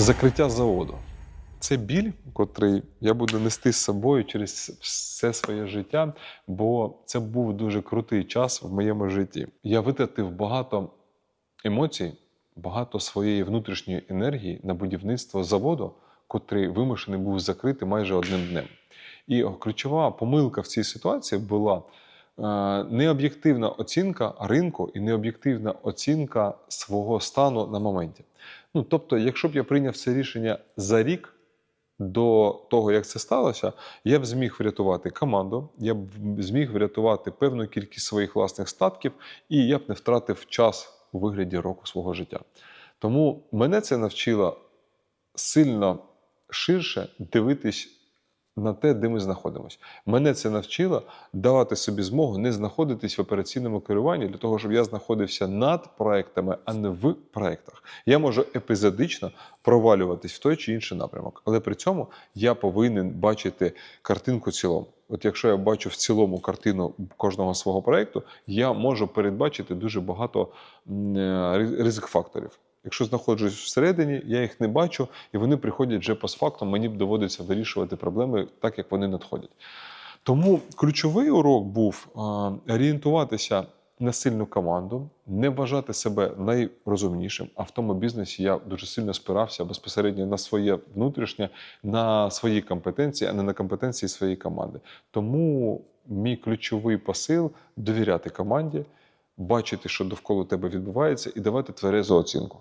Закриття заводу. Це біль, котрий я буду нести з собою через все своє життя, бо це був дуже крутий час в моєму житті. Я витратив багато емоцій, багато своєї внутрішньої енергії на будівництво заводу, котрий вимушений був закрити майже одним днем. І ключова помилка в цій ситуації була необ'єктивна оцінка ринку і необ'єктивна оцінка свого стану на моменті. Ну, тобто, якщо б я прийняв це рішення за рік до того, як це сталося, я б зміг врятувати команду, я б зміг врятувати певну кількість своїх власних статків, і я б не втратив час у вигляді року свого життя. Тому мене це навчило сильно ширше дивитись на те, де ми знаходимося. Мене це навчило давати собі змогу не знаходитись в операційному керуванні для того, щоб я знаходився над проектами, а не в проектах. Я можу епізодично провалюватись в той чи інший напрямок, але при цьому я повинен бачити картинку цілому. От якщо я бачу в цілому картину кожного свого проекту, я можу передбачити дуже багато е, ризик факторів. Якщо знаходжусь всередині, я їх не бачу, і вони приходять вже постфактум, мені б доводиться вирішувати проблеми так, як вони надходять. Тому ключовий урок був орієнтуватися на сильну команду, не вважати себе найрозумнішим. А в тому бізнесі я дуже сильно спирався безпосередньо на своє внутрішнє, на свої компетенції, а не на компетенції своєї команди. Тому мій ключовий посил довіряти команді, бачити, що довкола тебе відбувається, і давати тверезу оцінку.